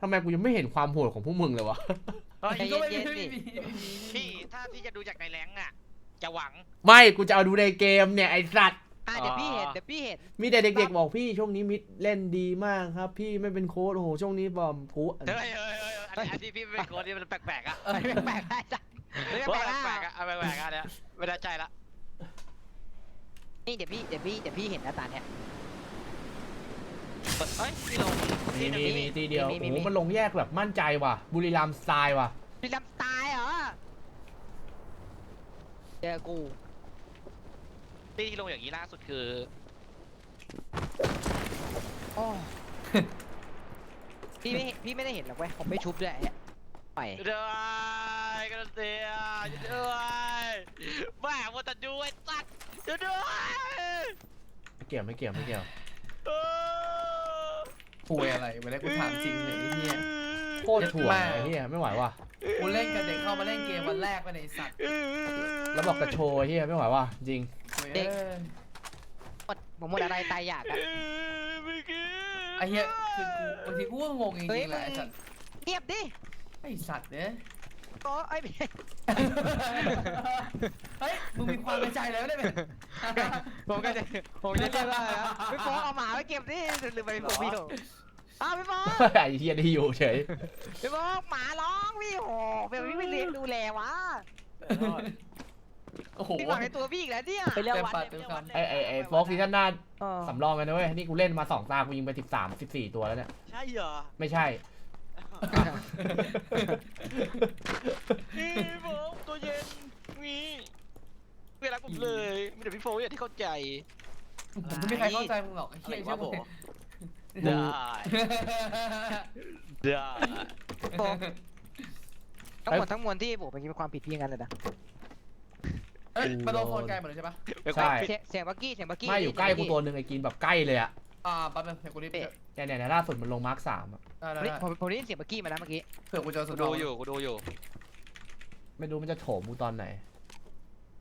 ทำไมกูยังไม่เห็นความโหดของพวกมึงเลยวะ เฮ้ยใจก็ไม่เย็นๆไม่ดิมีไม่มีพี่ถ้าพี่จะดูจากในแรงค์อะจะหวัง ไม่กูจะเอาดูในเกมเนี่ยไอ้สัตว์ อะเดี๋ยวพี่เห็นอ๋อเดี๋ยวพี่เห็น มีแต่เด็กๆบอกพี่ช่วงนี้มิดเล่นดีมากครับ พี่ไม่เป็นโค้ดโอ้โหช่วงนี้บอมกูเฮ้ยเฮ้ยเฮ้ยอันนี้อันนี้พี่เป็นคนที่มันแปลกๆอะเออแปลกๆได้จ้ะไม่แปแปลกๆลกๆอะเอาแปลกๆอะเนี่ยไม่ได้ใจละนี่เดี๋ยวพี่เดี๋ยวพี่เดี๋ยวพี่เห็นหน้าตาเนี่ย เฮ้ยพี่ลงมีที่หนึงมีมีทีเดียวมีโอ้มีโหมี มันลงแยกแบบมั่นใจว่ะ บุรีรัมย์สไตล์ว่ะพี่ลำตายเหรอเจอกูที่ที่ลงอย่างนี้ล่าสุดคือโอ้พี่ไม่เห็นพี่ไม่ได้เห็นหรอกเว้ยผมไม่ชุบด้วยไอ้เนี่ยไปด้วยกันเสียด้วยแม่งมัวแต่ดูไอ้สัตว์ด้วยไม่เกี่ยวไม่เกี่ยวไม่เกี่ยว ป่วยอะไรไม่ได้กูถามจริงเลยไอ้เหี้ยโคตรถ่วงไอ้เหี้ยไม่ไหวว่ะกูเล่นกับเด็กเข้ามาเล่นเกมวันแรกไปในยไอ้สัตว์แล้วบอกกระโชว์ไอ้เหี้ยไม่ไหวว่ะจริงเด็กหมดผมหมดอะไรตายอยากอะไอ้เหี้ยคือกูบางทีกูก็งงจเฮ้ยริงๆแหละไอ้มึงสัตว์เงียบดิไอ้สัตว์เนี่ย โอ้ไอ้พี่เฮ้ย มึงมีความในใจแล้วได้ไหมผมก็จะผมจะเรียกว่าอะไรนะพี่โฟกเอาหมาไปเก็บดิหรือไปพี่โฟกพี่โฟกอ้าวพี่โฟกไอ้เหี้ยได้อยู่เฉยพี่โฟกหมาร้องพี่โอ้เป็นพี่ไม่เลี้ยงดูแลวะโอ้โหพี่หวังในตัวพี่อีกแล้วเนี่ยไปเรียกวัดเลยไปเรียกวัดเลยไอ้ไอ้ไอ้โฟกซีซั่นหน้าเออสำรองไปนะเว้ย นี่กูเล่นมาสองตา กูยิงไปสิบสามสิบสี่ตัวแล้วเนี่ย ใช่เหรอ ไม่ใช่ พี่โฟกตัวเย็นมีเวลาผมเลย มีแต่พี่โฟกอย่างที่เข้าใจผมไม่มีใครเข้าใจมึงหรอกไอ้เหี้ยอะไรวะ เชื่อผมกูได้ ได้โฟกทั้งหมดทั้งมวลที่ผมเป็นความผิดพี่อย่างนั้นเลยนะเอ้ยมาโดนโฟนไกลหมดเลยใช่ปะใช่เสียงเสียงบักกี้เสียงบักกี้ไม่อยู่ใกล้กูตัวหนึ่งไอ้กินแบบใกล้เลยอะ อ่าแป๊บนึงเดี๋ยวกูรีบเอ๊ะเนี่ยเนี่ยเนี่ยล่าสุดมันลงมาร์คสามอะได้ได้ผมได้ได้ผมผมได้ยินเสียงบักกี้มาแล้วเมื่อกี้เผื่อกูเจอสุกูดดูอยู่กูดูอยู่ไม่รู้มันจะโถมกูตอนไหน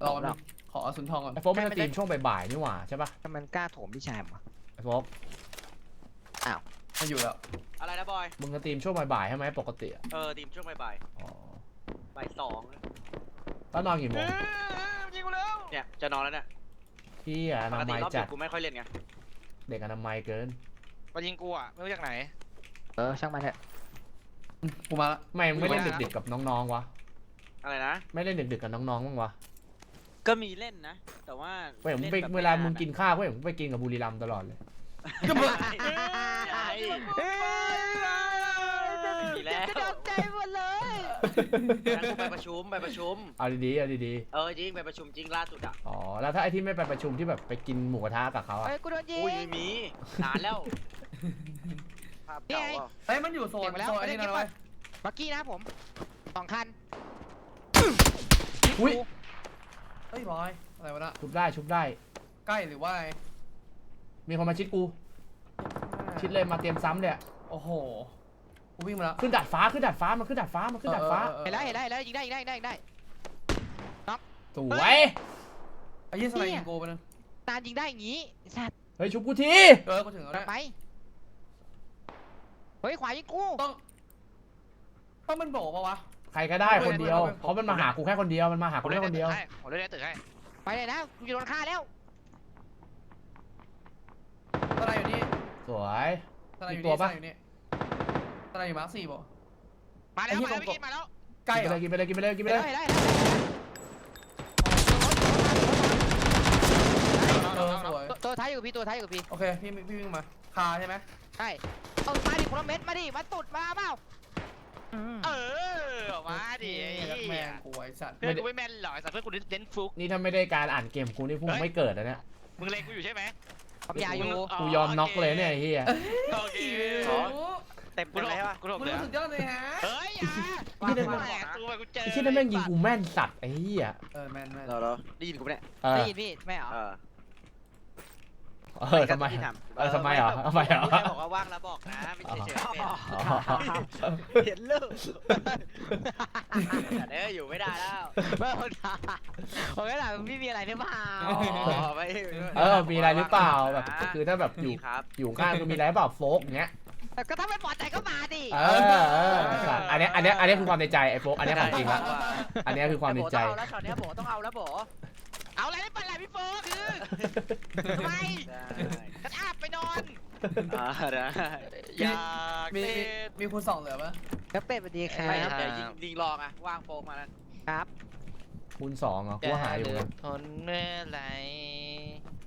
รอแป๊บนึงขอเอาสุนทองก่อนไอ้โฟกมันจะตีมช่วงบ่ายๆนี่หว่าใช่ปะถ้ามันกล้าโถมพี่ชายผมอะไอ้โฟกมาอยู่แล้วอะไรนะบอย มึงจะตีมช่วงบ่ายๆใช่ไหมปกติอะเออทีมช่วงบ่ายอ๋อๆบ่ายสองแล้วนอนกี่โมเอ้งยยิงกูแล้วเนี่ยจะนอนแล้วเนี่ยพี่อะอปกนาติมัยรอบจัดึดกกูไม่ค่อยเล่นไง เด็กอนามัยเกิน มายิงกูอะไม่รู้จากไหน เออช่างมันเถอะกูมาละไม่ไม่เล่นไม่ได้นะดึกๆกับน้องๆวะอะไรนะ ไม่เล่นดึกๆกับน้องๆบ้างวะก็มีเล่นนะ แต่ว่าเว้ยผมไปนแบบเวลาไนมึงกินข้าวเว้ยผมไปกินกับบุรีรัมย์ตลอดเลยก็มึงใช่เฮ้ยมีแล้วจะโดนใจหมดเลย งั้นกูไปประชุมไปประชุม เอาดีๆเอาดีเออจริงไปประชุมจริงล่าสุดอะๆอ๋อแล้วถ้าไอ้ที่ไม่ไปประชุมที่แบบไปกินหมูกระทะกับเขาอะเฮ้ยกูโดนยิงอุ้ยไม่มีนานแล้วภาพเก่านี่ไงอะเฮ้ยมันอยู่โซนเก็บมาแล้วโซนไอ้นี่นะเว้ยบักกี้นะผมสองคันอุ้ยเฮ้ยบอยอะไรวะน่ะชุบได้ชุบได้ ใกล้หรือว่าไงมีคนมาชิดกู ชิดเลยมาเตรียมซ้ำเลยอะโอ้โห กูวิ่งมาแล้ว ขึ้นดาดฟ้าขึ้นดาดฟ้ามันขึ้นดาดฟ้ามันขึ้นดาดฟ้าออออ เห็นแล้วเห็นแล้วเห็นแล้วยิงได้ยิงได้ยิงได้ยิงได้ สวยไอ้ยี่สไลด์ยิงกูไปนึงตายิงได้อย่างงี้ไอ้สัตว์เฮ้ยชุบกูทีเออกูถึงแล้วดักเนี่ยไหมเฮ้ยขวายิงกูต้องต้องมันโบกปะวะ ใครก็ได้คนเดียวไม่ไม่ไม่เพราะมันมาหากูแค่คนเดียวมันมาหากูแค่คนเดียวให้ผมเล่นในตึกให้ไปเลยนะกูจะโดนฆ่าแล้วสไลด์อยู่นี่สวย สไลด์อยู่มีตัวนี่สปะไลด์อยู่นี่ สไลด์อยู่มาร์คสี่บ่มาแล้วไอ้มาที่แล้วผมพี่กินมาแล้วใกล้กินเหไปรเลอยกินไปเลยกินไปเลยกินไปเห็นเลแล้วยเห็นแล้วเห็นแล้วเออสวยตัวตัวท้ายอยู่กับพี่ตัวท้ายอยู่กับพี่โอเคพี่พี่วิ่งมาคาใช่ไหมใช่เอามาดิคนละเม็ดมาดิมาตุดมาเปล่าเออออกมาดิไอ้ไอ้เหี้แมยงกูไอ้สัตว์เพื่อนกูไม่แม่นหรอกไอ้สัตว์เพื่อนกูเน้นฟุกนี่ถ้าไม่ได้การอ่านเกมกูนี่พวกมึงไม่เกิดนะเนี่ยมึงเล็งกูอยู่ใช่ไหมผมยาอยู่กูยอมน็อกเลยเนี่ยไอ้เฮียโอเคโอ้โห เต็มกูเต็มโดเลยนปะกูโดนมึงเหลือสุดยอดเลยฮะ เฮ้ยอะที่นั่นแหมตัวไปกูเจอไอ้ที่นั่นแม่งยิงกูแม่นสัตว์ไอ้เฮียเออแมนแมนเหรอเหรอได้ยินกูปะเนี่ยเออได้ยินพี่ไม่เหรอเออเออทำไม ที่ถาเออทำไมเหรอทำไมเหรอ แค่บอกว่าว่างแล้วบอกนะไม่ใช่เฉยๆเป็นอ๋อเห็นลูกแต่เด้ออยู่ไม่ได้แล้วไม่คนถามผมก็ถามพี่มีอะไรหรือเปล่าอ๋อไม่เออมีอะไรหรือเปล่าแบบคือถ้าแบบอยู่มีครับอยู่ข้างกูมีอะไรเปล่าโฟกเงี้ย ก็ถ้าไม่พอใจก็มาดิเออเออไอ้สัตว์อันเนี้ยอันเนี้ยอันเนี้ยคือความในใจไอ้โฟกอันเนี้ยของจริงละอันเนี้ยคือความในใจต้องเอาแล้วช็อตเนี้ยโบต้องเอาแล้วโบเอาอะไรไม่เป็นไรพี่โฟคือทำไมได้กระทาบไปนอนอ่าได้อยากมีเป็มีนมีคุณสองเหลือปะครับเป็ดสวัสดีครัไม่บเดี๋ยวยิงยิงลองอะว่างโฟกมาแล้วครับคูณสองเหรอกูว่าหาอยู่นะทนเมื่อไหรโ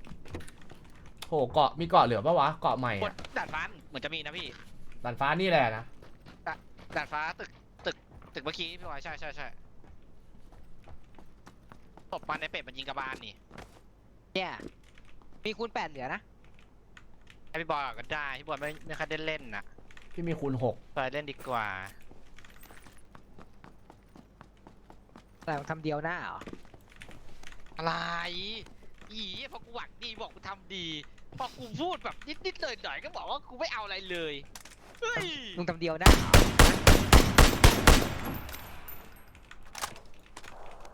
หเกาะมีเกาะเหลือปะวะเกาะใหม่บอะนดาดฟ้าเหมือนจะมีนะพี่ด่านฟ้านี่แหละนะดาดฟ้าตึกตึกตึกเมื่อกี้พี่บอยใช่ใช่ใช่ตบมันในเป็ดมันยิงกระบาลนี่เนี่ยมีคูณแปดเหลือนะให้พี่บอยก็ได้พี่บอยไม่ไม่ค่อยได้เล่นน่ะพี่มีคูณหกบอยเล่นดีกว่าแต่มันคำเดียวหน้าเหรออะไรอีพอกูหวังดีบอกกูทำดี พอกูพูดแบบนิดๆหน่อยๆก็บอกว่ากูไม่เอาอะไรเลย เฮ้ยมึงคำเดียวหน้าเหรอ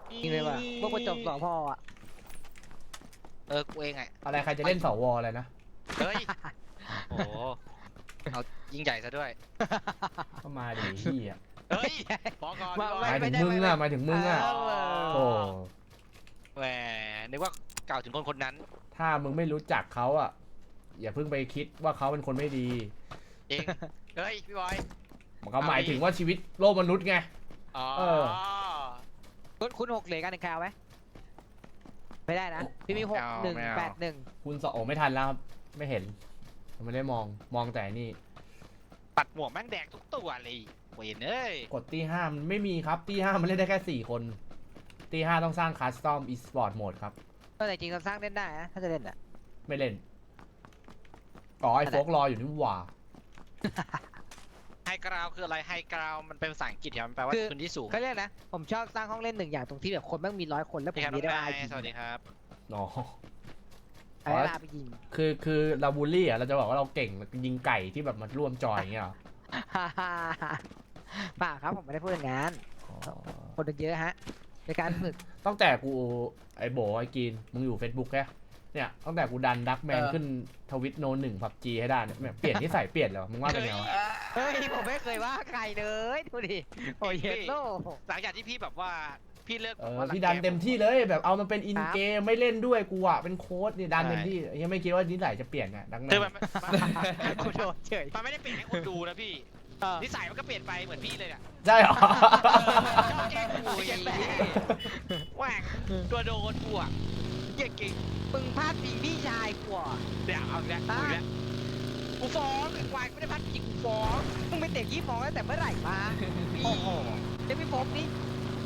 จริงเลยว่ะพวกคนจบสองพ่ออะ เออ กูเองไงอะไรใครจะเล่นสวอะไรนะเฮ้ย โอ้โหเอายิ่งใหญ่ซะด้วย ก็มาดิพี่อะเฮ้ยพอก่อนว่าพี่บหอมายยถึงมึงอะหมายถึงมึงอะเออ โอ้ แหมนึกว่า กล่าวถึงคนคนนั้น ถ้ามึงไม่รู้จักเขาอะ อย่าเพิ่งไปคิดว่าเขาเป็นคนไม่ดีเองเฮ้ยพี่บอยมันก็หมายถึงว่าชีวิตโลกมนุษย์ไง อ๋อเออ คุณคุณหกเหลือกันหนึ่งคราวไหมไม่ได้นะ พี่มีหกหนึ่งแปดหนึ่งคุณสองโอ้ไม่ทันแล้วครับไม่เห็นผมไม่ได้มองมองแต่นี่ ปัดหมวกแม่งแดงทุกตัวเลยเวนเอ้ยกดตีห้ามันไม่มีครับตีห้ามันเล่นได้แค่สี่คนตีห้าต้องสร้างคัสตอมอีสปอร์ตโหมดครับ ก็แต่จริงเราสร้างเล่นได้นะถ้าจะเล่นอะ ไม่เล่นอ๋อไอ้โฟกรออยู่นี่หว่าไฮกราวคืออะไรไฮกราวมันเป็นภาษาอังกฤษครับมันแปลว่าพื้นที่สูงเขาเรียกนะผมชอบสร้างห้องเล่นหนึ่งอย่างตรงที่แบบคนแม่งมีร้อยคนแล้วผมพี่ครับมีได้น้องไอนายสวัสดีครับอ๋อไอ้ลาไปยิง คือคือเราบูลลี่อะเราจะบอกว่าเราเก่งยิงไก่ที่แบบมาร่วมจอยอย่างเงี้ยเหรอฮ่าฮ่าฮ่าเปล่าครับผมไม่ได้พูดอย่างนั้น อ๋อคนเยอะฮะ ในการฝึก ตั้งแต่กูไอ้โบไอ้กินมึงอยู่ Facebook แค่เนี่ยตั้งแต่กูดันดักแมนขึ้นทวิตโนหนึ่งพับจีให้ได้เนี่ยเปลี่ยนนิสัยเปลี่ยนเลยวะมึงว่าเป็นไงวะเฮ้ยผมไม่เคยว่าใครเลยดูดิโอ้ยเยลโล่หลังจากที่พี่แบบว่าพี่เลิกเอแบบอว่ารังพี่ดันแกเต็มที่เลยแบบเอามันเป็นอินครับเกมไม่เล่นด้วยกูอะเป็นโค้ดนี่ดันใช่เต็มที่ยังไม่คิดว่านิสัยจะเปลี่ยนไงดังแมคือนมันมันกูโดนเฉยมันไม่ได้เปลี่ยนให้คนดูนะพี่ เออนิสัยมันก็เปลี่ยนไปเหมือนพี่เลยเนี่ยใช่เหรอ ชอบแกล้งกูไอ้แม่แหว่งตัวโดนกูอะเหี้ยเก่งมึงพลาดพิงพี่ชายกูอะเดี๋ยวเอาอีกแล้วเอาอีกแล้วกูฟ้องไอ้ควายกูไม่ได้พัดจริงกูฟ้องมึงเป็นเด็กยี่ฟองตั้งแต่เมื่อไหร่มาโอ้โหเด็กพี่โฟกนี่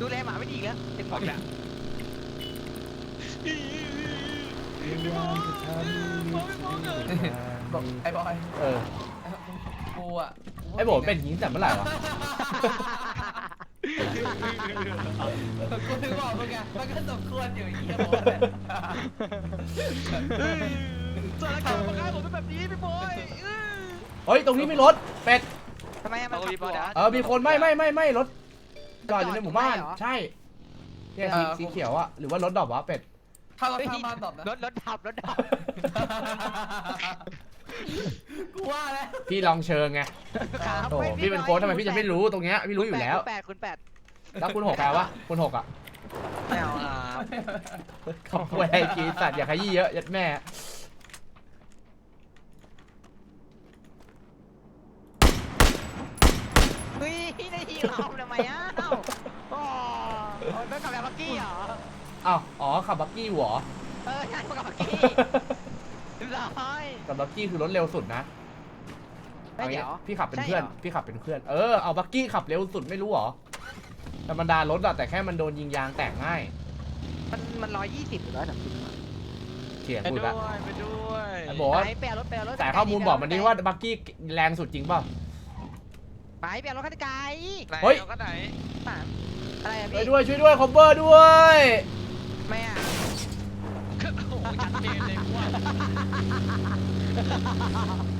ดูแลหมาไม่ดีอีกแล้วเด็กผมเนี่ยบอกไอ้บอยเออ กูอะไอ้โบเป็นอย่างนี้แต่เมื่อไหร่วะกูถึงบอกมึงไงมันก็สมควรอยู่อย่างเงี้ยบอกเลยสถานการณ์มาฆ่าผมเป็นแบบนี้พี่บอยเออเฮ้ยตรงนี้มีรถเป็ดทำไมอะมันขับรถเหรอเออมีคนไม่ไม่ไม่ไม่รถจอดอยู่ในหมู่บ้านจอดอยู่ไหนเหรอใช่เนี่ยสีสีเขียวอะหรือว่ารถดอกวะเป็ดถ้าเราข้ามมาตอบนะรถรถดับรถดับ กูว่าแล้วพี่ลองเชิงไงครับโอ้พี่เป็นโค้ชทำไมพี่จะไม่รู้ตรงเนี้ยพี่รู้อยู่แล้วคุณแปดคุณแปดแล้วคุณหกแปลวะคุณหกอะไม่เอาอะเขาป่วยไอ้กีสัตว์อย่าขยี้เยอะยัดแม่เฮ้ยได้ทีเราทำไมอะเอ้าอ๋อต้องขับแบบบักกี้เหรออ้าวอ๋อขับบักกี้หัวเออใช่มากับบักกี้เรียบ ร้อยกับบักกี้คือรถเร็วสุดนะเฮ้ยเอางี้เดี๋ยวพี่ขับเป็นใช่เพื่อนเหรอ พี่ขับเป็นเพื่อน เออ เอาบักกี้ขับเร็วสุดไม่รู้เหรอ ธรรมดารถอะแต่แค่มันโดนยิงยางแตกง่ายมันมันร้อยยี่สิบหรือร้อยสามสิบเถียงไปกูด้ละวยไปด้วยไอ้บอกว่าไปเปลี่ยนรถเปลี่ยนรถแต่ข้อมูลบอกมันดีว่าบักกี้แรงสุดจริงเปล่า ไปเปลี่ยนรถคันไกลไหนเฮ้ย เราก็ไหนอะไรอะช่วยพี่ด้วยช่วยด้วยคอมเบอร์ด้วย ไม่อะโอ้โหชัดเจนเลย ว่า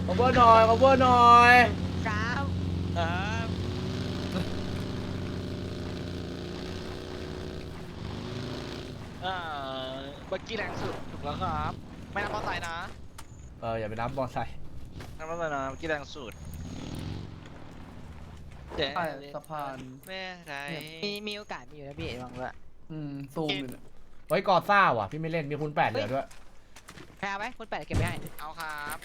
คอมเบอร์หน่อยคอมเบอร์หน่อยครับอ่าอ่าบักกี้แรงสุดถูกแล้วครับ ไม่นับมอเตอร์ไซค์นะเอออย่าไปนับบอลใส่นับมอเตอร์ไซค์นะบักกี้แรงสุดเจ๊ใต้สะพาน แม่ไรมีมีโอกาสมีอยู่นะพี่ลองด้วยอืม ซูมอยู่เนี่ยเฮ้ยกอซ่าว่ะพี่ไม่เล่นมีคุณแปดเหลือด้วย แพ้ไหมคุณแปดเก็บไม่ให้เอาครับ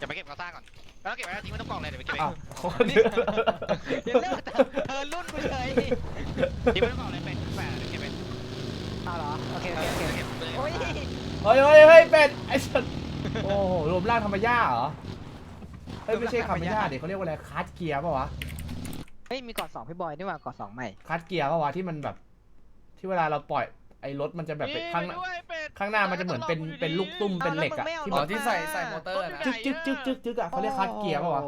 จะไปเก็บกอซ่าก่อน แล้วเก็บไว้แล้วทิ้งไว้ตรงกล่องเลยเดี๋ยวไปเก็บเออ้าวงเดี๋ยวเลิกเธอรุ่นกูเลยทิ้งไว้ตรงกล่องเลยเป็นแปดเดี๋ยวเก็บเองเอาเหรอโอเคโอเคโอเคเก็บเลยโอ้ยเฮ้ยเฮ้ยเฮ้ยเป็ดไอ้สัสโอ้โหรวมร่างธรรมย่าเหรอเฮ้ยไม่ใช่ธรรมย่าเด็กเขาเรียกว่าอะไรคัสเกียร์ป่าวะเฮ้ยมีกอดสองพี่บอยนี่หว่ากอดสองใหม่คัสเกียร์ป่าวะที่มันแบบ ที่เวลาเราปล่อยไอ้รถมันจะแบบข้างข้างหน้ามันจะเหมือนเป็นเป็นลูกตุ้มเป็นเหล็กอะที่อ๋อที่ใส่ใส่มอเตอร์นะจึ๊กจึ๊กจึ๊กจึ๊กจึ๊กอะเขาเรียกคัดเกียร์ป่าวะ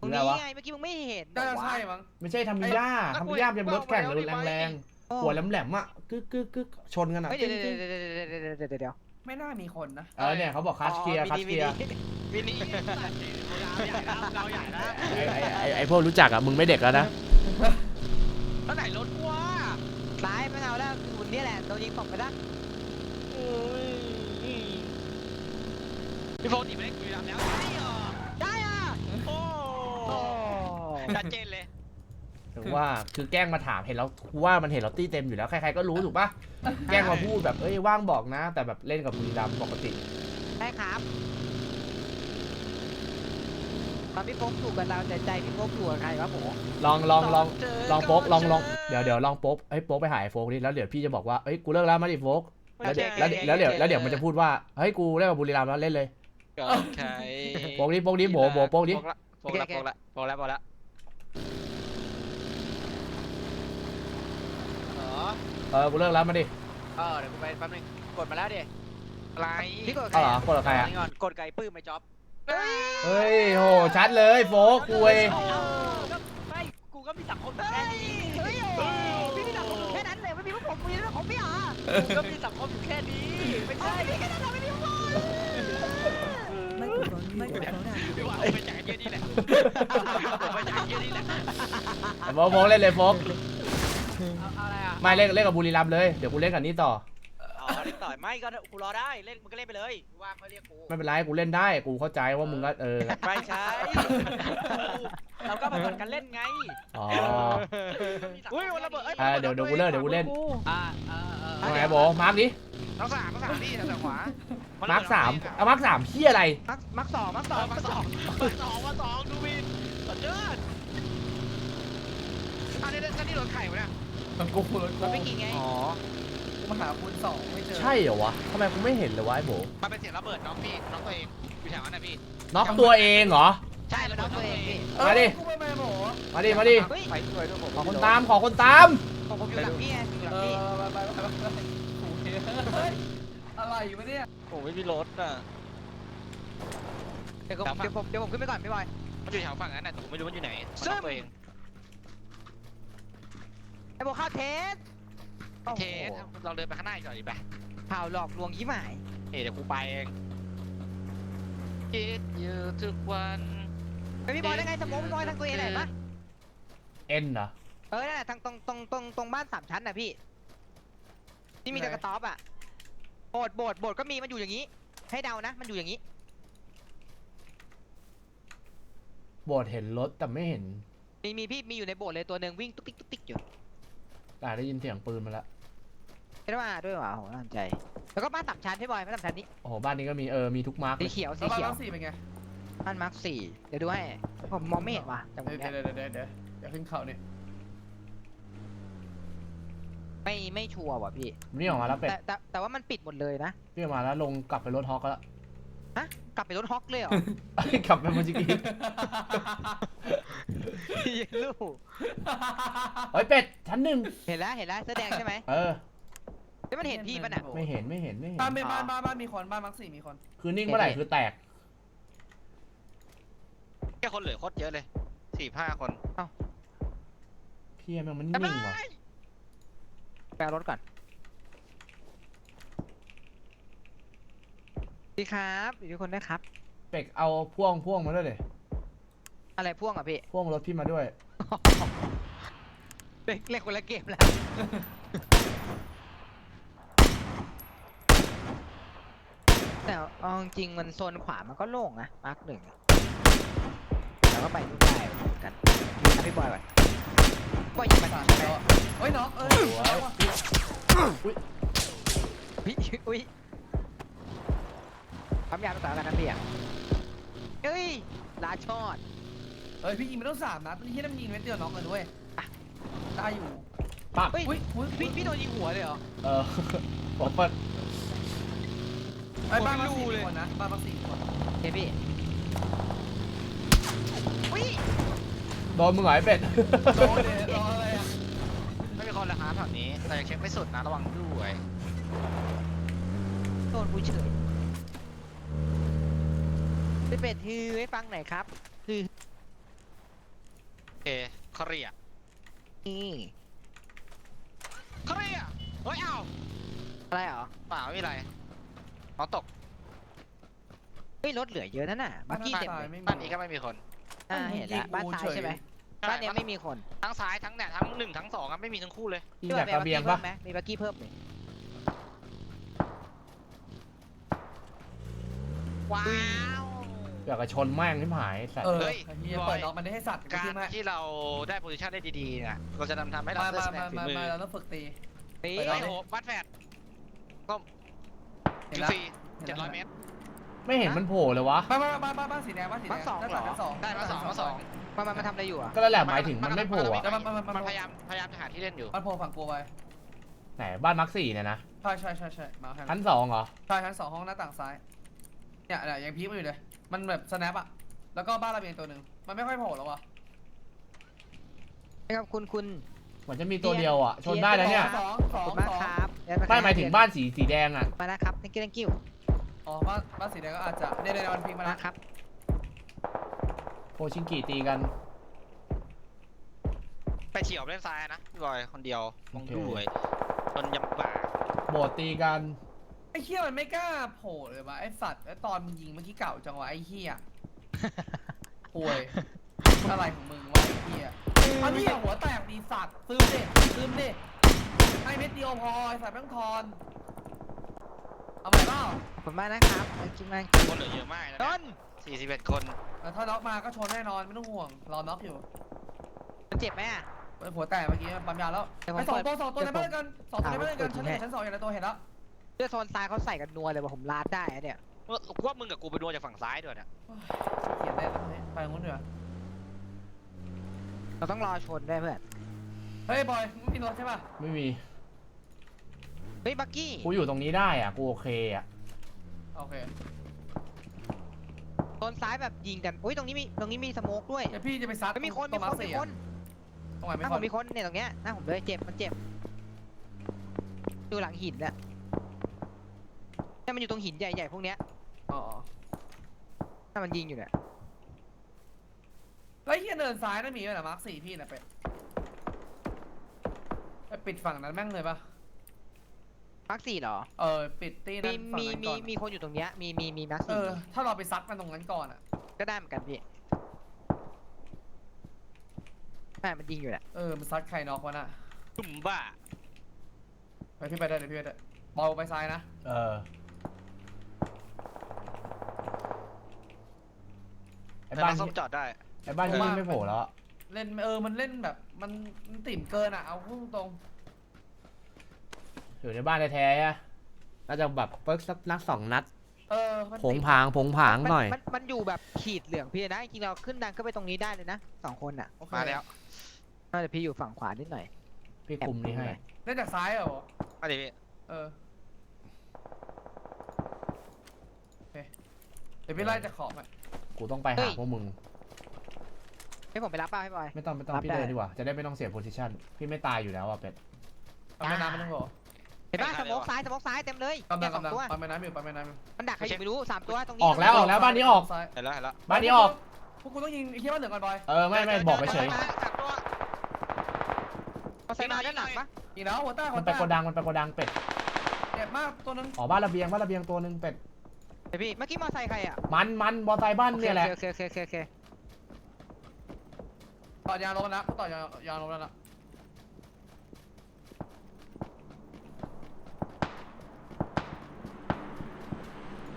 ตรงนี้ไงเมื่อกี้มึงไม่เห็นใช่มั้งไม่ใช่ทำย่าทำย่าเป็นรถแข่งรถแรงๆหัวแหลมๆอะกึ๊กกึ๊กกึ๊กชนกันอะเดี๋ยวเดี๋ยวเดี๋ยวเดี๋ยวเดี๋ยวไม่น่ามีคนนะเออเนี่ยเขาบอกคัสเกียคัสเกียวินี่เราใหญ่นะไอไอพวกรู้จักอะมึงไม่เด็กแล้วนะตั้งไหนรถวัวตายไม่เอาแล้ว นี่แหละโดนยิงตกไปแล้วพี่โฟนหนีไปได้คุยดำแล้วนี่เหรอได้อะโอ้โอ้ชัดเจนเลยถึงว่าคือแกล้งมาถามเห็นแล้วกูว่ามันเห็นเราตีเต็มอยู่แล้วใครๆก็รู้ถูกปะแกล้งมาพูดแบบเอ้ยว่างบอกนะ แต่แบบเล่นกับบุรีรัมย์ปกติได้ครับ ตอนพี่โป๊กถูกกับเราแต่ใจพี่โป๊กถูกกับใครวะผม ลองลองลองลองโป๊กลองลองเดี๋ยวเดี๋ยวลองโป๊กเอ้ยโป๊กไปหาไอ้โฟกดิแล้วเดี๋ยวพี่จะบอกว่าเอ้ยกูเลิกแล้วมาดิโฟกแล้วเดี๋ยวแล้วเดี๋ยวแล้วเดี๋ยวแล้วเดี๋ยวมันจะพูดว่าเฮ้ยกูเล่นกับบุรีรัมย์แล้วเล่นเลยโอเคโป๊กดิโป๊กดิโบโบโป๊กดิโป๊กละโป๊กละโป๊กละโป๊กละเออเออกูเลิกแล้วมาดิเออเดี๋ยวกูไปแป๊บนึงกดมาแล้วดิอะไรพี่กดกับใคเอารเหรออะกดกับใครอะนี่ก่อนกดไก่ปื้มไอ้จ๊อบ เฮ้ยโหชัดเลยโฟกคุยก็ไม่กูก็มีสังคมแค่นี้เฮ้ยโอ้พี่พี่ดักผมแค่นั้นเลยไม่มีพวกผมมีเรื่องของพี่อะกูก็มีสังคมอยู่แค่นี้ไม่ใช่พี่แค่นั้นเราไม่มีพวกผม Microphone, microphone พี่ไหว่าผมไปจ่ายเยอะนี่แหละผมไปจ่ายเยอะนี่แหละโฟกโฟกเล่นเลยโฟกเอาอะไรอะไม่เล่นเล่นกับบุรีรัมย์เลยเดี๋ยวกูเล่นกับนี่ต่อ ไม่ก็กูรอได้เล่นมึงก็เล่นไปเลยว่างเขาเรียกกูไม่เป็นไรกูเล่นได้กูเข้าใจว่ามึงก็เออไม่ใช่เราก็มาผัดกันเล่นไงอ๋อ อุ้ยวันระเบิดเอ้ยอ่าเดี๋ยวเดี๋ยวกูเลิกเดี๋ยวกูเล่น อ่าอ่าอ่าว่าไงโบมาร์กดิน้องสามน้องสามพี่ทางขวามาร์กสามเอามาร์กสามเฮียอะไรมักมักสองมักสสอองงมาสองมาสองมาสองดูวินสุดยอดอันนี้นี่รถไข่วะเนี่ยมันกูรถมันกูไม่กินไงอ๋อ กูมาหาคุณสองไม่เจอใช่เหรอวะทำไมกูไม่เห็นเลยวะไอ้โบมันเป็นเสียงระเบิดน้องพี่น้องตัวเองอยู่แถวนั้นนะพี่ น็อกตัวเองเหรอ ใช่แล้วน้องตัวเองพี่มาดิ กูไม่ไปหมอมาดิมาดิเฮ้ยไปช่วยด้วยผมขอคนตามขอคนตามผมผมอยู่หลังพี่ไงอยู่หลังเอพี่อไปไปไปไปไปโอเคเฮ้ยอะไรอยู่วะเนี่ยผมไม่มีรถอะ เดี๋ยวผมเดี๋ยวผมเดี๋ยวผมขึ้นไปก่อนพี่บอย มันอยู่แถวฝั่งนั้นน่ะแต่ผมไม่รู้มันอยู่ไหนมันน้องตัวเองไอ้โบเข้าเทส เทสเราเดินไปข้างหน้าอีกหน่อยดิไปข่าวหลอกลวงยี่หมายเฮ้ยเดี๋ยวกูไปเองคิดอยู่ทุกวันไอพี่บอยได้ไงสมองพี่บอยทางตัวเองไหนปะเอ็นเหรอเออนั่นแหละทางตรงตรงตรงตรงบ้านสามชั้นน่ะพี่ ที่มีแต่กระต๊อบอะโบดโบดโบดก็มีมันอยู่อย่างนี้ ให้เดานะ มันอยู่อย่างนี้ โบดเห็นรถแต่ไม่เห็นมีมีพี่มีอยู่ในโบสถ์เลยตัวหนึ่งวิ่งตุ๊กติ๊กตุ๊กติ๊กอยู่ แต่ได้ยินเสียงปืนมาแล้ว ไม่ได้มาด้วยว่ะโหน่าสนใจ แล้วก็บ้านสามชั้นพี่บอยบ้านสามชั้นนี้โอ้โหบ้านนี้ก็มีเออมีทุกมาร์กสีเลยเขียวสีแล้วบ้านเขียว ทั้งสี่เป็นไงบ้านมาร์คสี่เดี๋ยวดูให้ผมมองไม่เห็นว่ะแต่ผมเดี๋ยวเนี่ยเดี๋ยวเดี๋ยวเดี๋ยวเดี๋ยวขึ้นเขาเนี่ยไม่ไม่ชัวร์ว่ะพี่นี่ออกมาแล้วเป็ดแต่แต่แต่ว่ามันปิดหมดเลยนะนี่ออกมาแล้วลงกลับไปรถฮอกแล้วกลับไปรถฮอกเลยเหรอกลับไปโมจิกิเยลูกเฮ้ยเป็ดชั้นหนึ่งเห็นแล้วเห็นแล้วเสื้อแดงใช่ไหมเออ แล้วมันเห็นพี่ปะน่ะไม่เห็นไม่เห็นไม่เห็น บ้านเป็นบ้านบ้านบ้านมีคนบ้านมักสี่มีคนคือนิ่งเมื่อไหร่คือแตก แค่คนเหลือโคตรเยอะเลยสี่ห้าคนพี่แม่งมันนิ่งว่ะไปเอารถก่อนดีครับอยู่ทุกคนด้วยครับ เป็ดเอาพ่วงพ่วงมาด้วยเลยอะไรพ่วงอะพี่พ่วงรถพี่มาด้วย เล่นเล่นคนละเกมแล้ว แต่เอาจริงมันโซนขวามันก็โล่งนะมาร์กหนึ่งแล้วก็ไปทุกได้เหกันพี่บอยก่อนบอยยิงมัก่อนไหมเอ้ยน้องเอ้ยน้พี่อุ้ยทำยาวต่างกันนะพี่อะเฮ้ยลาชอดเอ้ยพี่ยิงไม่ต้องสามนะพี่น้ำยิงไม่เตียวน้องเลยด้วยตายอยู่ปั๊บพี่พี่โดนยิงหัวเลยเหรอเออผมมัน ไอ้บ้านมาสี่คนนะบ้านมาสี่คนเฮ้ยพี่อุ้ยโดนมึงเหรอไอ้เป็ดโดนเลยรออะไรอะไม่มีคนเลยครับแถวนี้ แต่ยังเช็คไม่สุดนะระวังด้วยโดนกูเฉยพี่เป็ดฮือให้ฟังหน่อยครับฮือโอเคเคลียร์นี่เคลียร์เฮ้ยเอ้าอะไรเหรอเปล่าไม่มีอะไร น้องตกเฮ้ยรถเหลือเยอะนั่นน่ะบักกี้เต็มเลยไม่มีบ้านนี้ก็ไม่มีคนอ่าเห็นแล้วบ้านซ้ายใช่ไหมบ้านเนี้ยไม่มีคนทั้งซ้ายทั้งเนี่ยทั้งหนึ่งทั้งสองอะไม่มีทั้งคู่เลยยิงจากระเบียงปะไหมมีบักกี้เพิ่มไหมว้าวอยากจะชนแม่งที่หายสัตว์เออเฮ้ยไอ้เฮียเปิดน็อกมันได้ให้สัตว์การที่ไม่ที่เราได้โพซิชันได้ดีๆเนี่ยเราจะนำทำให้เรามาเลือมาสแนมาฝีมามือมาเราต้องฝึกตีเฮ้ยไปเฮ้แล้ยวโอ้โหบัตแฟดเห็น ยูแล้วซีเจ็ดร้อยเมตร ไม่เห็นมันโผล่เลยวะ บ้านบ้านบ้านบ้านบ้านสีแดงบ้านสีแดงด้านหลังชั้นสองได้มาสองมาสองมามามาทำอะไรอยู่อะก็นั่นแหละหมายถึงมันไม่โผล่อะแล้วมันมันมันมันพยายามพยายามจะหาที่เล่นอยู่ มันโผล่ฝั่งกูไปไหนบ้านมักสี่เนี่ยนะใช่ใช่ใช่ใช่มาให้ชั้นสองเหรอ ใช่ชั้นสองห้องหน้าต่างซ้ายเนี่ยเนี่ยยังพีคมันอยู่เลย มันแบบสแนปอะแล้วก็บ้านระเบียงตัวหนึ่งมันไม่ค่อยโผล่แล้ววะ นะครับคุณคุณ เหมือนจะมีตัวเดียวอะ ชนได้แล้วเนี่ยสองสขออบงคุณมากสองครับแล้วไม่หมายถึงบ้านสีสีแดงอะ มานะครับ thank you thank you อ๋อบ้านบ้านสีแดงก็อาจจะเนี่ยเนี่ยมันพีคมามาแล้วครับ โคชิงกิตีกัน ไปเฉียวเล่นซ้ายนะพี่บอยคนเดียวมองโอเค ด้วยจนยำบ่าโบดตีกัน ไอ้เหี้ยมันไม่กล้าโผล่เลยวะไอ้สัตว์ไอ้ตอนมึงยิงเมื่อกี้เก่าจังวะไอ้เหี้ยป่วยอะไรของ อันนี้หัวแตกดีสัตว์ซึมดิซึมดิให้เม็ดเดียวพอไอ้สัตว์แม่งทอนเอาไปเปล่าขอบคุณมากนะครับ thank you มากคนเหลือเยอะมากนะต้นสี่สิบเอ็ดคนแต่ถ้าน็อกมาก็ชนแน่นอนไม่ต้องห่วงรอน็อกอยู่มันเจ็บไหมอะเปิดหัวแตกเมื่อกี้ปั๊มยาแล้วเดี๋ยวผมไอ้สองเปิตัวดสองตัวในเดี๋ยวผมบ้านกันสองตัวในบ้านกันอ่าชั้นหนึ่งชั้นสองอย่างละตัวเห็นแล้วเลือดโซนซ้ายเขาใส่กันนัวเลยว่าผมลาดได้อะเนี่ยกูว่ามึงกับกูไปดวลจากฝั่งซ้ายด้วยเนี่ยเขียนได้ตรงนี้ไปตรงนู้นเถอะ เราต้องรอชนด้วยเพื่อนเฮ้ยบอยมึงมีรถใช่ป่ะไม่มี เฮ้ยบักกี้กูอยู่ตรงนี้ได้อะ กูโอเคอะ โอเคโซนซ้ายแบบยิงกันอุ้ยตรงนี้มีตรงนี้มีสโมกด้วยเดี๋ยวพี่จะไปซัดไม่มีคนตรมีงคมาร์นคมีสี่คอะนตรงไหนหไม่น้าคผนมมีคนเนี่ยตรงเนี้ยหน้าผมเลยเจ็บมันเจ็บดูหลังหินน่ะเนี่ยมันอยู่ตรงหินใหญ่ๆพวกเนี้ยอ๋อถ้ามันยิงอยู่เนี่ย แล้วไอ้เฮียเนินซ้ายนั่นมีไหมล่ะมาร์คสี่พี่นะเป็ดไปปิดฝั่งนั้นแม่งเลยป่ะมาร์คสี่เหรอ เออปิดตีมีนั่นฝั่งมีนั้นมีก่อนมีคนอยู่ตรงเนี้ยมีมีมีมาร์คเอสี่อ ถ้าเราไปซัดมันตรงนั้นก่อนอะ ก็ได้เหมือนกันพี่ใช่มันยิงอยู่แหละเออมันซัดใครน็อกวะน่ะจุ่มบ้าไปพี่ไปได้เดี๋ยวพี่ไปได้บอลไปซ้ายนะเออไอ้แต่บ้านน้ำส้มที่จอดได้ ไอ้บ้านที่ไม่โผล่แล้วอะเล่นเออมันเล่นแบบมันมันติ่มเกินอะเอาพูดตรงอยู่ในบ้านแท้ๆอะน่าจะแบบเปิกสักนักสองนัด ๆเออมันผงติ่มผางผงผางหน่อย มันมันอยู่แบบขีดเหลืองพี่นะจริงๆเราขึ้นดังขึ้นไปตรงนี้ได้เลยนะสองคนอะโอเคมาแล้วน่าจะพี่อยู่ฝั่งขวานิดหน่อย พี่คุมนี่ให้ เล่นจากซ้ายเหรอมาดิพี่เออโอเคเดี๋ยวพี่ไล่จากขอบอะกูต้องไปเฮ้หายพวกมึง ให้ผมไปรับป้าให้บอย ไม่ต้องไม่ต้องรับพี่ได้ เดินดีกว่าจะได้ไม่ต้องเสียโพซิชันพี่ไม่ตายอยู่แล้วอะเป็ดปั๊มแม่น้ำไม่ต้องโผล่เห็นป่ะสโมกซ้ายสโมกซ้ายเต็มเลยกำลัเนี่งยสองกำลังตัวปั๊มแม่น้ำอยู่ปั๊มแม่น้ำอยู่มันดักใครอยู่ไม่รู้สามตัวตรงนี้ออกแล้วออกแล้วบ้านนี้ออก ซ้ายเห็นแล้วเห็นแล้วบ้านนี้ออก พวกกูต้องยิงไอ้เหี้ยบ้านเหลืองก่อนบอยเออไม่ไม่บอกเฉยจับตัวเอาใส่มาด้านหลังปะอีกแล้วหัวใต้หัมัวนไปใต้โกดังมันไปโกดังเป็ดเจ็บมากตัวนึงอ๋อบ้านระเบียงบ้านระเบียงตัวหนึ่งเป็ดเฮ้ยพี่เมื่อกี้มอไซค์ใครอะมันมันบอลไซค์บ้านเนี่ยแหละโอเคโอเคโอเคโอเค ต่อยางลงแล้วนะกูต่อยางยางลงแล้วนะ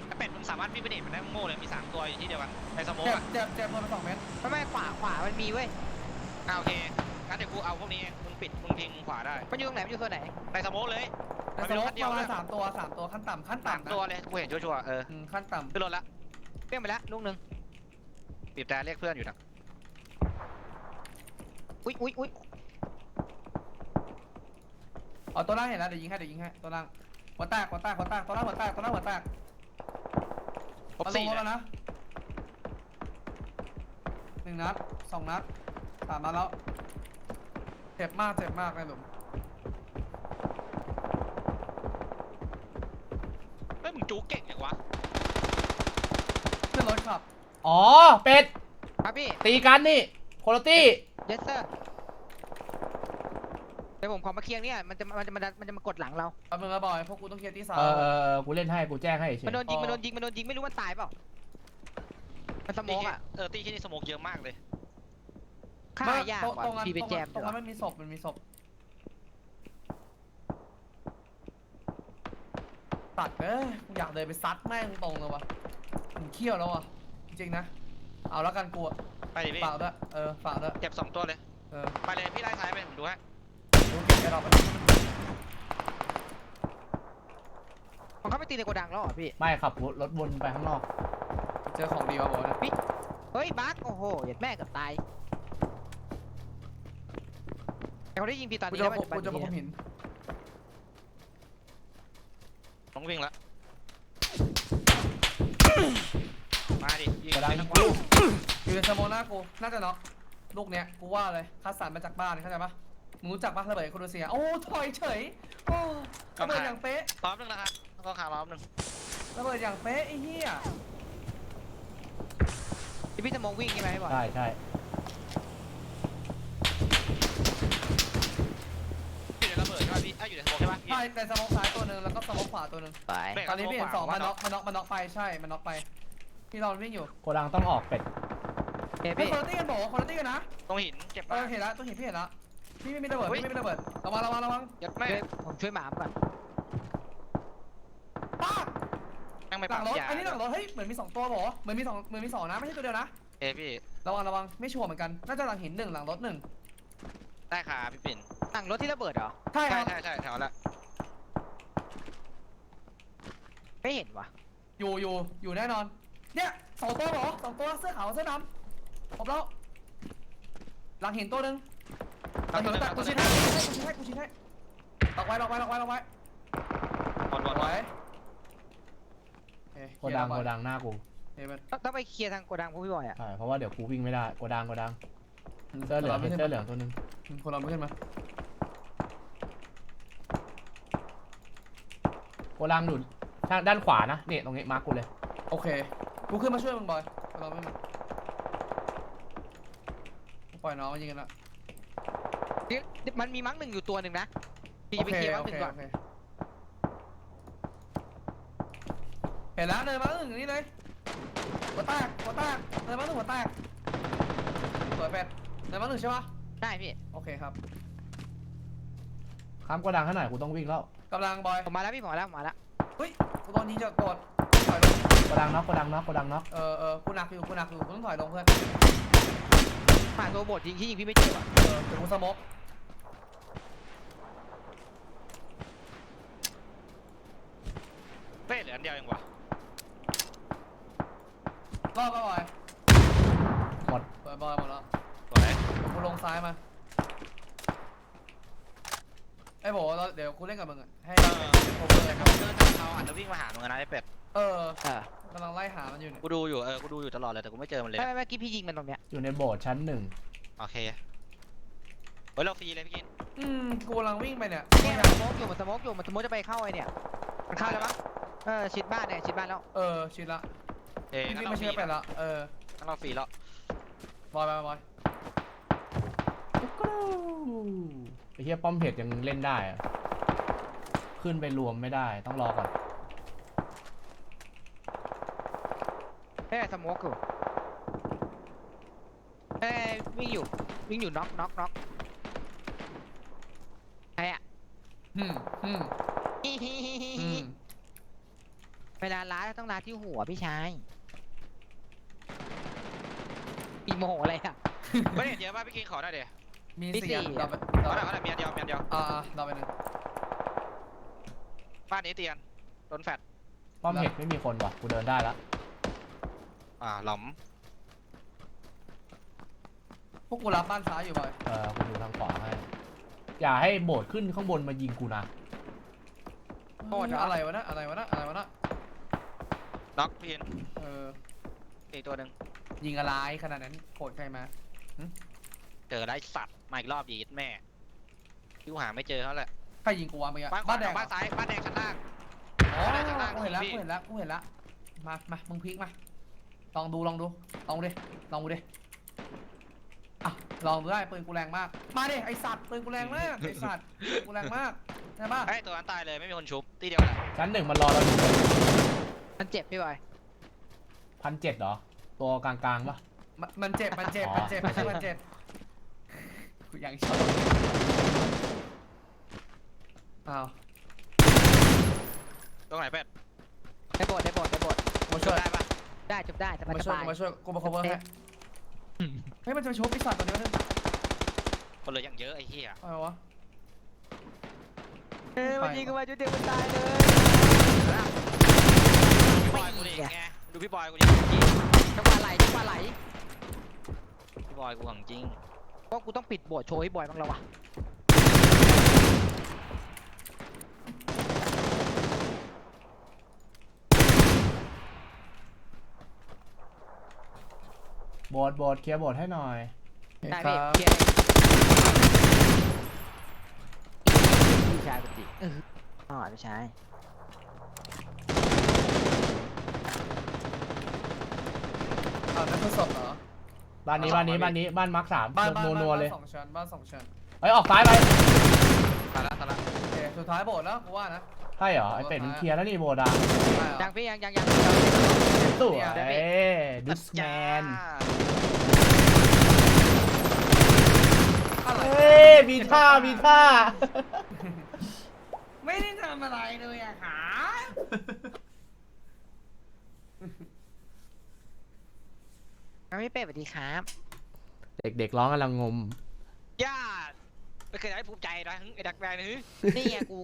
ไอ้เป็ดมึงสามารถวิ่งไปเด็ดมันได้มึงโง่เลยมีสามตัวอยู่ที่เดียวกันในสโมกเจ็บอะเจ็บเจ็บโดนไปสองเมตรไม่ไม่ขวาขวามันมีเว้ย อ่าโอเคงั้นเดี๋ยวกูเอาพวกนี้เองมึงปิดมึงพิงขวาได้มันอยู่ตรงไหนมันอยู่โซนไหน ในสโมกเลยแต่สมมติประมาณสามตัวสามตัวขั้นต่ำขั้นสามต่ำนะตัวเลยกูเห็นชัวร์ๆเอออืมขั้นต่ำขึ้นรถละเปี้ยงไปแล้วลูกหนึ่งบีบแต่เรียกเพื่อนอยู่นะ อุ้ยอุ้ยอุ้ยอ๋อตัวล่างเห็นแล้วเดี๋ยวยิงให้เดี๋ยวยิงให้ตัวล่างหัวแตกหัวแตกหัวแตกตัวล่างหัวแตกตัวล่างหัวแตกครบมาลงสี่รถเลแล้วยนะหนึ่งนัดสองนัดสามนัดแล้วเจ็บมากเจ็บมากเลยหลุมเฮ้ยมึงจูเก่งอย่างวะขึ้นรถขับ อ๋อ เป็ดครับพี่ตีกันนี่ โคโรตี้เยสเซอร์เดี๋ยวผมขอมาเคลียร์เนี่ยมันจะมันจะมันจะมันจะมากดหลังเราเอามึงมาบอย พวกกูต้องเคลียร์ที่สาม เออเออเออกูเล่นให้กูแจ้งให้เฉมันยโดนยิงมันโดนยิงมันโดนยิงไม่รู้มันตายเปล่า มันสโมกอะเออตีที่นี่สโมกเยอะมากเลย ฆ่าไม่ยากตรงว่ะตรงนั้นพี่ไปแจมตรงเดี๋ยวนั้นมันมีศพมันมีศพตัดเอ้ยกูอยากเดินไปซัดแม่งตรงเลยวะผมเขี้ยวแล้วอะจริงๆนะ เอาแล้วกันกูอะไปดิพี่ ฝากด้วยเออฝากด้วยเก็บสองตัวเลย เออไปเลยพี่ไล่ซ้ายไปผมดูให้ดูเก็บไอ้ดอกไปมันเข้าไปตีในโกดังแล้วเหรอพี่ ไม่ขับรถวนไปข้างนอก เจอของดีวะบอกนะเฮ้ยบั๊กโอ้โหเหยียดแม่เกับตายแต่เขาได้ยิงพี่ตอนกูนี้จะแล้วมาปัจจุกูบันจะมาคุมนี้หินต้องวิ่งละ มาดิยิงกระดังทั้งกูวันอยู่ในสโมนากู น่าจะน็อกลูกเนี้ย กูว่าเลยคัสสันมาจากบ้านเข้าใจปะมึงรู้จักปะระเบิดโครเซีย โอ้ถอยเฉย โอ้ระเบิดอย่างเป๊ะรอบนึงนะครับต้องขารอบนึงระเบิดอย่างเป๊ะไอ้เหี้ยที่พี่สโมองวิ่งใช่ไหมพี่บอยใช่ใช่อยู่ในระเบิดใช่ป่ะพี่อะอยู่ในสโมกใช่ป่ะพี่ใช่แต่สโมองซ้ายตัวหนึ่งแล้วก็สโมองขวาตัวหนึ่งไปเบรกตอนนี้พี่เห็นสองขวามันน็อกมันน็อกมันน็อกไปใช่ มันน็อกไป พี่รอนวิ่งอยู่โกดังต้องออกเป็ดเฮ้ยเฮ้ยพี่คนละตี้กันบอกว่าคนละตี้กันนะตรงหินเจ็บเอมาอกเห็นแล้วตัวเห็นพี่เห็นแล้วพี่ไม่มีระเบิดเฮ้ยพี่ไม่มีระเบิดระวังระวังระวังยัดแม่ช่วยผมช่วยหมาก่อนป้าบแม่งไม่หลัปั๊งมรถยาอันนี้หลังรถเฮ้ยเหมือนมีสองตัวบอกเหมือนมีสองเหมือนมีสองนะไม่ใช่ตัวเดียวนะเอยพี่ระวังระวังไม่ชัวร์เหมือนกันน่าจะหลังหินหนึ่งหลังรถหนึ่งได้ขาพี่ปิ่นหลังรถที่ระเบิดเหรอ ใช่คใช่รับใช่ใช่แถวละไม่เห็นว่ะอยู่อยู่อยู่แน่นอน เนี่ยสองตัวเหรอสองตัวเสื้อขาวเสื้อดำครบแล้วหลังหินตัวหนึ่งหลังหินแต่กูชี้ให้กูชี้ให้กูชี้ให้ล็อกไว้ล็อกไว้ล็อกไว้ล็อกไว้บอลบอลไว้เอ้ยโกดังโกดังหน้ากูเฮ้ยมันต้องต้องไปเคลียร์ทางโกดังพวกพี่บอยอะใช่เพราะว่าเดี๋ยวกูวิ่งไม่ได้โกดังโกดังเสื้อเหลืองเห็นเสื้อเหลืองตัวหนึงคนเราไม่ขึ้นมาโกดังอยู่ทางด้านขวานะนี่ตรงนี้มาร์กกูเลย โอเค กูขึ้นมาช่วยมึงบอยคนเราไม่มาปล่อยน้องมายิงกันละเดี๋ยวมันมีมั้งหนึ่งอยู่ตัวหนึ่งนะพี่โอจะไปเคเคลียร์มั้โองหนึ่เคงก่อนโอเคเห็นแล้วเดินมาหนึ่งนี่เลยหัวแตกหัวแตกเดินมาหนึ่งหัวแตกสวยเป็ดเดินมาหนึ่งใช่ปะได้พี่โอเคครับข้ามโกดังให้หน่อยกูต้องวิ่งแล้วกำลังบอยผมมาแล้วพี่ผมมาแล้วผมมาแล้วเฮ้ยกูตอนนี้จะกดถอยลงโกดังน็อกโกดังน็อกโกดังน็อกเออเออกูหนักอยู่กูหนักอยู่กูต้องถอยลงเพื่อนผ่านตัวบทยิงที่ยิงพี่ไม่เจอว่ะเออเดี๋ยวกูสโมกเป้เหลืออันเดียวเองวะรอบก็บอยหมดบอยบอยหมดแล้วสวยเดี๋ยวกูลงซ้ายมาไอ้โบเราเดี๋ยวกูเล่นกับมึงอะให้เออโอเวอร์เลยครับเดินทางเราอาจจะวิ่งมาหามึงนะไอ้เป็ดเออเออ กำลังไล่หามันอยู่เนี่ยกูดูอยู่เออกูดูอยู่ตลอดเลยแต่กูไม่เจอมันเลยไม่ไม่เมื่อกี้พี่ยิงมันตรงเนี้ยอยู่ในโบสถ์ชั้นหนึ่งโอเคเฮ้ยเราฟรีเลยพี่กินอืมกูกำลังวิ่งไปเนี่ยเนี่ยมันสโมกอยู่มันสโมกอยู่มันสโมกจะไปเข้าไอ้เนี่ยมันเข้าแล้วปะเออชิดบ้านเนี่ยชิดบ้านแล้วเออชิดละเอ้ยวิ่งงั้นวิ่งเรามาฟรีเชื่อไปแล้วละเอองั้นเราฟรีแล้วบอยบอยบอยไอ้เหี้ยป้อมเพจยังเล่นได้อะขึ้นไปรวมไม่ได้ต้องรอก่อน เอ้ยสโมกอยู่เอ้ยวิ่งอยู่ วิ่งอยู่น็อกน็อกน็อกใครอะอืมอืมอืมเวลาล้าต้องล้าที่หัวพี่ชายอีโมโหอะไรอะไม่ได้เห็นเยอะป่ะพี่กินขอหน่อยเดี๋ยวมีมีสี่อันสี่เราไปเอาเราหน่อยเอาหน่อยเมียเดียวเมียเดียวอ่าๆเราไปหนึ่งบ้านนี้เตียนโดนแฟดป้อมเห็ดไม่มีคนว่ะ กูเดินได้ละ อ่าหลอมพวกกูรับบ้านซ้ายอยู่บ่อยเออกูดูทางขวาให้ อย่าให้โบดขึ้นข้างบนมายิงกูนะโหดเหรออะไรวะนะอะไรวะนะอะไรวะนะน็อกพี่เห็นเอออีกตัวหนึ่งยิงอะไรขนาดนั้นโหดใครมาเจอได้สัตว์มาอีกรอบดีดแม่ยูหาไม่เจอเขาแหละใครยิงกูวะเมื่อกี้บ้านขบ้าวานแดงบ้านซ้ายบ้านแดงชั้นล่าง อ๋อบ้านแดงชั้นล่างกูเห็นแล้วพี่กูเห็นแล้วกูเห็นแล้วมามามึงพลิกมา ลองดูลองดูลองดูดิลองดูดิอะลองดูได้ปืนกูแรงมาก มาดิไอสัตว์ปืนกูแรงมากไอสัตว์ปืนกูแรงมากใช่ปะไอ้ยตัวนั้นตายเลยไม่มีคนชุบตีเดียวแหละชั้นหนึ่งมันรอเราอยู่มันเจ็บพี่บอยพันเจ็ดเหรอ ตัวกลางๆปะ มันมันเจ็บมันเจ็บอ๋อมันเจ็บไม่ใช่มันเจ็บกูยังชอบอ้าวตรงไหนเป็ดได้โบดได้โบดได้โบด มาช่วยได้ปะ ได้จบได้สบายมาสช่วยบายมาช่วยกูมา cover ให้เฮ้ยมันจะมาชุบไอสัตว์ตัวนี้วะเนี่ยคนเหลืออย่างเยอะไอ้เหี้ยอะไรวะ เออมันยิงกันมาจุดเดียวมันตายเลยพี่บอยกูดิไงดูพี่บอยกูดิจริงจังหวะไหลจังหวะไหลพี่บอยกูของจริงก็กูต้องปิดโบดโชว์ให้บอยบ้างแล้ววะ โบดโบดเคลียร์โบดให้หน่อยได้คพี่รับเคลียร์พี่ชายปกติเอออ๋อพี่ชายอ้าวนั่นคือศพเหรอบ้านนี้บ้านนี้บ้านนี้บ้านมาร์คสามบ้านบ้านนัวบ้านนัวๆเลยบ้านสองชั้นบ้านสองชั้นเอ้ยออกซ้ายไปตายละตายละโอเคสุดท้ายโบสถ์แล้วกูว่านะใช่เหรอไอเป็ดมันเคลียร์แล้วนี่โบดอะได้เหรอยังพี่ยังยังยัง สวยเนี่ยดุสแมนอะไรเฮ้ยมีท่ามีท่า ไม่ได้ทำอะไรเลยอะหายังไม่เป็ดสวัสดีครับ เด็กๆร้องกำลังงมญาติไม่เคยให้ภูมิใจนะหึไอ้ดักแมนนะหึนี่ไงกู